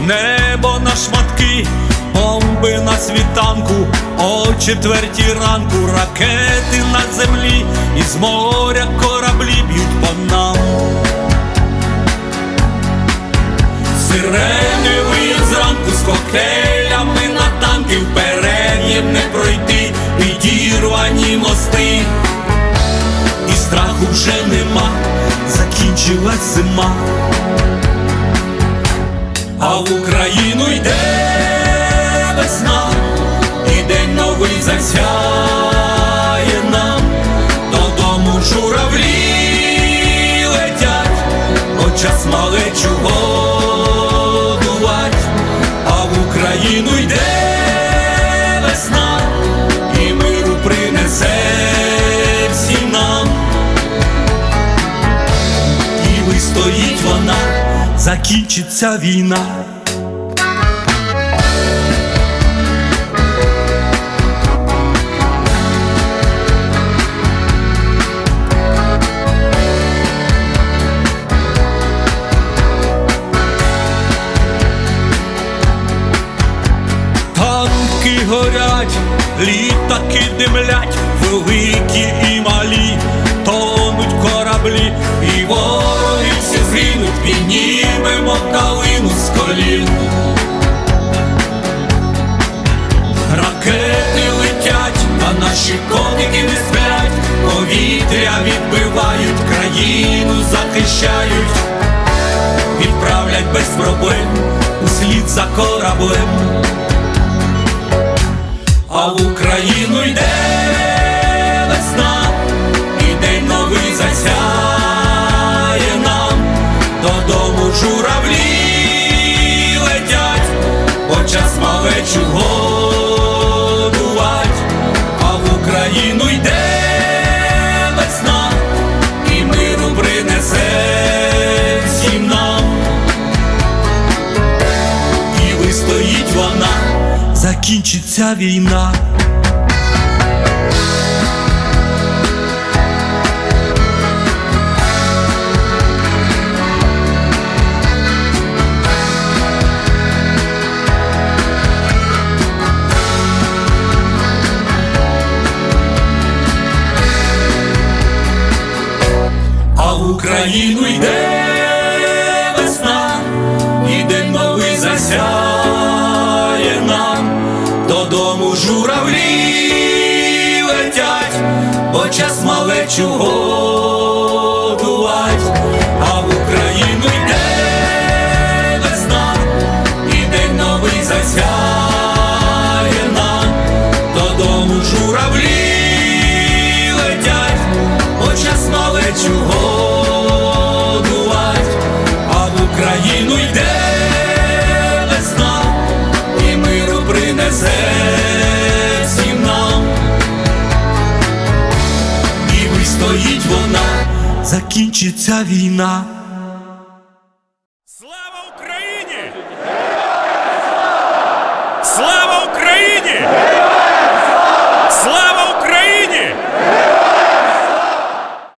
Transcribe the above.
небо на шматки, бомби на світанку, о четвертій ранку ракети на землі, і з моря кораблі б'ють по нам. Сирени виють зранку з коктейлями на танки, вперед їм не пройти, підірвані мости, і страху вже нема, закінчилась зима. А в Україну йде весна, і день новий засяє нам, додому журавлі летять, бо час малечу годувать, а в Україну йде закінчиться війна. Горять, літаки димлять, великі і малі, наші коники не сплять, повітря відбивають, країну захищають, відправлять без проблем услід за кораблем. А в Україну йде весна, і день новий засяє нам, додому журавлі закінчиться війна. А в Україну йде летять, бо час малечу годувать, І вистоїть вона, закінчиться війна. Слава Україні! Слава Україні!